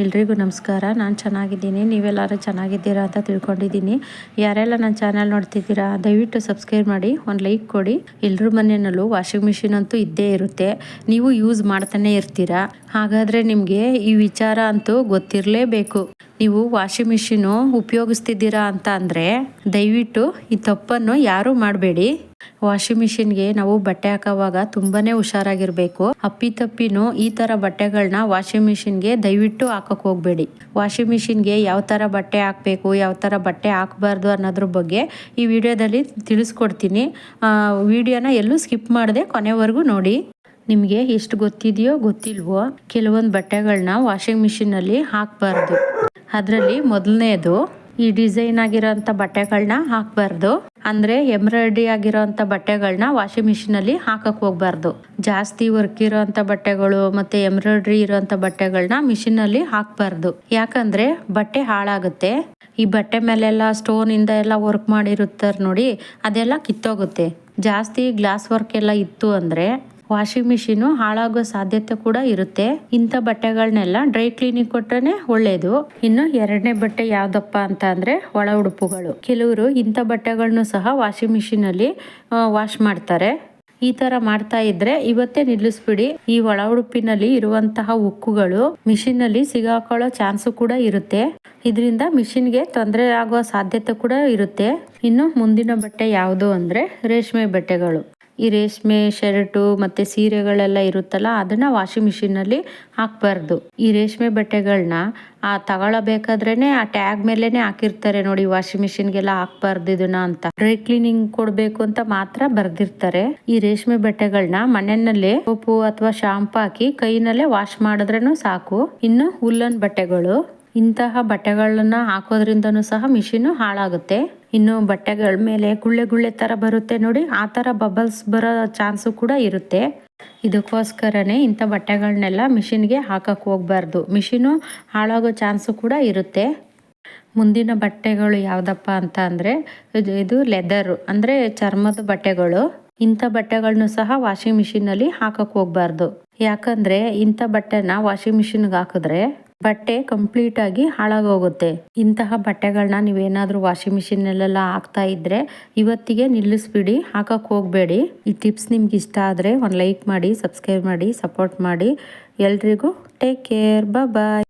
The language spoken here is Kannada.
ಎಲ್ರಿಗೂ ನಮಸ್ಕಾರ. ನಾನು ಚೆನ್ನಾಗಿದ್ದೀನಿ. ನೀವೆಲ್ಲರೂ ಚೆನ್ನಾಗಿದ್ದೀರಾ ಅಂತ ತಿಳ್ಕೊಂಡಿದ್ದೀನಿ. ಯಾರೆಲ್ಲ ನನ್ನ ಚಾನಲ್ ನೋಡ್ತಿದ್ದೀರಾ, ದಯವಿಟ್ಟು ಸಬ್ಸ್ಕ್ರೈಬ್ ಮಾಡಿ, ಒಂದು ಲೈಕ್ ಕೊಡಿ. ಎಲ್ಲರ ಮನೆಯಲ್ಲೂ ವಾಷಿಂಗ್ ಮಿಷಿನ್ ಅಂತೂ ಇದ್ದೇ ಇರುತ್ತೆ. ನೀವು ಯೂಸ್ ಮಾಡ್ತಾನೆ ಇರ್ತೀರಾ. ಹಾಗಾದರೆ ನಿಮಗೆ ಈ ವಿಚಾರ ಅಂತೂ ಗೊತ್ತಿರಲೇಬೇಕು. ನೀವು ವಾಷಿಂಗ್ ಮಿಷಿನು ಉಪಯೋಗಿಸ್ತಿದ್ದೀರಾ ಅಂತ ಅಂದರೆ ದಯವಿಟ್ಟು ಈ ತಪ್ಪನ್ನು ಯಾರೂ ಮಾಡಬೇಡಿ. ವಾಷಿಂಗ್ ಮಿಷಿನ್ಗೆ ನಾವು ಬಟ್ಟೆ ಹಾಕೋವಾಗ ತುಂಬಾನೇ ಹುಷಾರಾಗಿರ್ಬೇಕು. ಅಪ್ಪಿತಪ್ಪಿನೂ ಈ ತರ ಬಟ್ಟೆಗಳನ್ನ ವಾಷಿಂಗ್ ಮಿಷಿನ್ಗೆ ದಯವಿಟ್ಟು ಹಾಕಕ್ ಹೋಗ್ಬೇಡಿ. ವಾಷಿಂಗ್ ಮಿಷಿನ್ಗೆ ಯಾವ ತರ ಬಟ್ಟೆ ಹಾಕಬೇಕು, ಯಾವ ತರ ಬಟ್ಟೆ ಹಾಕಬಾರ್ದು ಅನ್ನೋದ್ರ ಬಗ್ಗೆ ಈ ವಿಡಿಯೋದಲ್ಲಿ ತಿಳಿಸ್ಕೊಡ್ತೀನಿ. ವಿಡಿಯೋನ ಎಲ್ಲೂ ಸ್ಕಿಪ್ ಮಾಡದೆ ಕೊನೆವರೆಗೂ ನೋಡಿ. ನಿಮಗೆ ಎಷ್ಟು ಗೊತ್ತಿದೆಯೋ ಗೊತ್ತಿಲ್ವೋ, ಕೆಲವೊಂದು ಬಟ್ಟೆಗಳನ್ನ ವಾಷಿಂಗ್ ಮಿಷಿನಲ್ಲಿ ಹಾಕಬಾರ್ದು. ಅದರಲ್ಲಿ ಮೊದಲನೇದು ಈ ಡಿಸೈನ್ ಆಗಿರೋಂಥ ಬಟ್ಟೆಗಳನ್ನ ಹಾಕಬಾರ್ದು. ಅಂದ್ರೆ ಎಂಬ್ರಾಯ್ಡ್ರಿ ಆಗಿರೋಂಥ ಬಟ್ಟೆಗಳನ್ನ ವಾಷಿಂಗ್ ಮಿಷಿನಲ್ಲಿ ಹಾಕಕ್ ಹೋಗ್ಬಾರ್ದು. ಜಾಸ್ತಿ ವರ್ಕ್ ಇರೋಂಥ ಬಟ್ಟೆಗಳು ಮತ್ತೆ ಎಂಬ್ರಾಯ್ಡ್ರಿ ಇರೋಂಥ ಬಟ್ಟೆಗಳನ್ನ ಮಿಷಿನಲ್ಲಿ ಹಾಕಬಾರ್ದು. ಯಾಕಂದ್ರೆ ಬಟ್ಟೆ ಹಾಳಾಗುತ್ತೆ. ಈ ಬಟ್ಟೆ ಮೇಲೆಲ್ಲ ಸ್ಟೋನ್ ಇಂದ ಎಲ್ಲ ವರ್ಕ್ ಮಾಡಿರುತ್ತಾರೆ ನೋಡಿ, ಅದೆಲ್ಲ ಕಿತ್ತೋಗುತ್ತೆ. ಜಾಸ್ತಿ ಗ್ಲಾಸ್ ವರ್ಕ್ ಎಲ್ಲ ಇತ್ತು ಅಂದ್ರೆ ವಾಷಿಂಗ್ ಮಿಷಿನು ಹಾಳಾಗೋ ಸಾಧ್ಯತೆ ಕೂಡ ಇರುತ್ತೆ. ಇಂಥ ಬಟ್ಟೆಗಳನ್ನೆಲ್ಲ ಡ್ರೈ ಕ್ಲೀನಿಂಗ್ ಕೊಟ್ರೆ ಒಳ್ಳೇದು. ಇನ್ನು ಎರಡನೇ ಬಟ್ಟೆ ಯಾವ್ದಪ್ಪ ಅಂತ ಅಂದ್ರೆ ಒಳ ಉಡುಪುಗಳು. ಕೆಲವರು ಇಂಥ ಬಟ್ಟೆಗಳನ್ನು ಸಹ ವಾಷಿಂಗ್ ಮಿಷಿನ್ ಅಲ್ಲಿ ವಾಶ್ ಮಾಡ್ತಾರೆ. ಈ ತರ ಮಾಡ್ತಾ ಇದ್ರೆ ಇವತ್ತೇ ನಿಲ್ಲಿಸ್ಬಿಡಿ. ಈ ಒಳ ಉಡುಪಿನಲ್ಲಿ ಇರುವಂತಹ ಉಕ್ಕುಗಳು ಮಿಷಿನ್ನಲ್ಲಿ ಸಿಗಾಕೊಳ್ಳೋ ಚಾನ್ಸು ಕೂಡ ಇರುತ್ತೆ. ಇದರಿಂದ ಮಿಷಿನ್ಗೆ ತೊಂದರೆ ಆಗುವ ಸಾಧ್ಯತೆ ಕೂಡ ಇರುತ್ತೆ. ಇನ್ನು ಮುಂದಿನ ಬಟ್ಟೆ ಯಾವುದು ಅಂದ್ರೆ ರೇಷ್ಮೆ ಬಟ್ಟೆಗಳು. ಈ ರೇಷ್ಮೆ, ಶರ್ಟು ಮತ್ತು ಸೀರೆಗಳೆಲ್ಲ ಇರುತ್ತಲ್ಲ, ಅದನ್ನ ವಾಷಿಂಗ್ ಮಿಷಿನಲ್ಲಿ ಹಾಕ್ಬಾರ್ದು. ಈ ರೇಷ್ಮೆ ಬಟ್ಟೆಗಳನ್ನ ಆ ತಗೊಳಬೇಕಾದ್ರೇನೆ ಆ ಟ್ಯಾಗ್ ಮೇಲೆನೆ ಹಾಕಿರ್ತಾರೆ ನೋಡಿ ವಾಷಿಂಗ್ ಮಿಷಿನ್ಗೆಲ್ಲ ಹಾಕ್ಬಾರ್ದು ಇದನ್ನ ಅಂತ. ಡ್ರೈ ಕ್ಲೀನಿಂಗ್ ಕೊಡಬೇಕು ಅಂತ ಮಾತ್ರ ಬರ್ದಿರ್ತಾರೆ. ಈ ರೇಷ್ಮೆ ಬಟ್ಟೆಗಳನ್ನ ಮನೆಯಲ್ಲೇ ಸೋಪು ಅಥವಾ ಶಾಂಪು ಹಾಕಿ ಕೈನಲ್ಲೇ ವಾಶ್ ಮಾಡಿದ್ರೇನು ಸಾಕು. ಇನ್ನು ಹುಲ್ಲನ್ ಬಟ್ಟೆಗಳು, ಇಂತಹ ಬಟ್ಟೆಗಳನ್ನ ಹಾಕೋದ್ರಿಂದನೂ ಸಹ ಮಿಷಿನ್ ಹಾಳಾಗುತ್ತೆ. ಇನ್ನು ಬಟ್ಟೆಗಳ ಮೇಲೆ ಗುಳ್ಳೆ ಗುಳ್ಳೆ ತರ ಬರುತ್ತೆ ನೋಡಿ. ಆ ತರ ಬಬಲ್ಸ್ ಬರೋ ಚಾನ್ಸು ಕೂಡ ಇರುತ್ತೆ. ಇದಕ್ಕೋಸ್ಕರನೇ ಇಂಥ ಬಟ್ಟೆಗಳನ್ನೆಲ್ಲ ಮಿಷಿನ್ಗೆ ಹಾಕಕ್ಕೆ ಹೋಗಬಾರ್ದು. ಮಿಷಿನು ಹಾಳಾಗೋ ಚಾನ್ಸು ಕೂಡ ಇರುತ್ತೆ. ಮುಂದಿನ ಬಟ್ಟೆಗಳು ಯಾವುದಪ್ಪ ಅಂತ ಅಂದರೆ, ಇದು ಲೆದರ್ ಅಂದರೆ ಚರ್ಮದ ಬಟ್ಟೆಗಳು. ಇಂಥ ಬಟ್ಟೆಗಳನ್ನು ಸಹ ವಾಷಿಂಗ್ ಮಿಷಿನಲ್ಲಿ ಹಾಕಕ್ಕೆ ಹೋಗಬಾರ್ದು. ಯಾಕಂದರೆ ಇಂಥ ಬಟ್ಟೆನ ವಾಷಿಂಗ್ ಮಿಷಿನ್ಗೆ ಹಾಕಿದ್ರೆ ಬಟ್ಟೆ ಕಂಪ್ಲೀಟ್ ಆಗಿ ಹಾಳಾಗೋಗುತ್ತೆ. ಇಂತಹ ಬಟ್ಟೆಗಳನ್ನ ನೀವೇನಾದ್ರೂ ವಾಷಿಂಗ್ ಮಿಷಿನಲ್ಲೆಲ್ಲ ಹಾಕ್ತಾ ಇದ್ರೆ ಇವತ್ತಿಗೆ ನಿಲ್ಲಿಸ್ಬಿಡಿ ಹಾಕಕ್ಕೆ ಹೋಗಬೇಡಿ. ಈ ಟಿಪ್ಸ್ ನಿಮ್ಗೆ ಇಷ್ಟ ಆದರೆ ಒಂದು ಲೈಕ್ ಮಾಡಿ, ಸಬ್ಸ್ಕ್ರೈಬ್ ಮಾಡಿ, ಸಪೋರ್ಟ್ ಮಾಡಿ. ಎಲ್ರಿಗೂ ಟೇಕ್ ಕೇರ್ ಬಾಯ್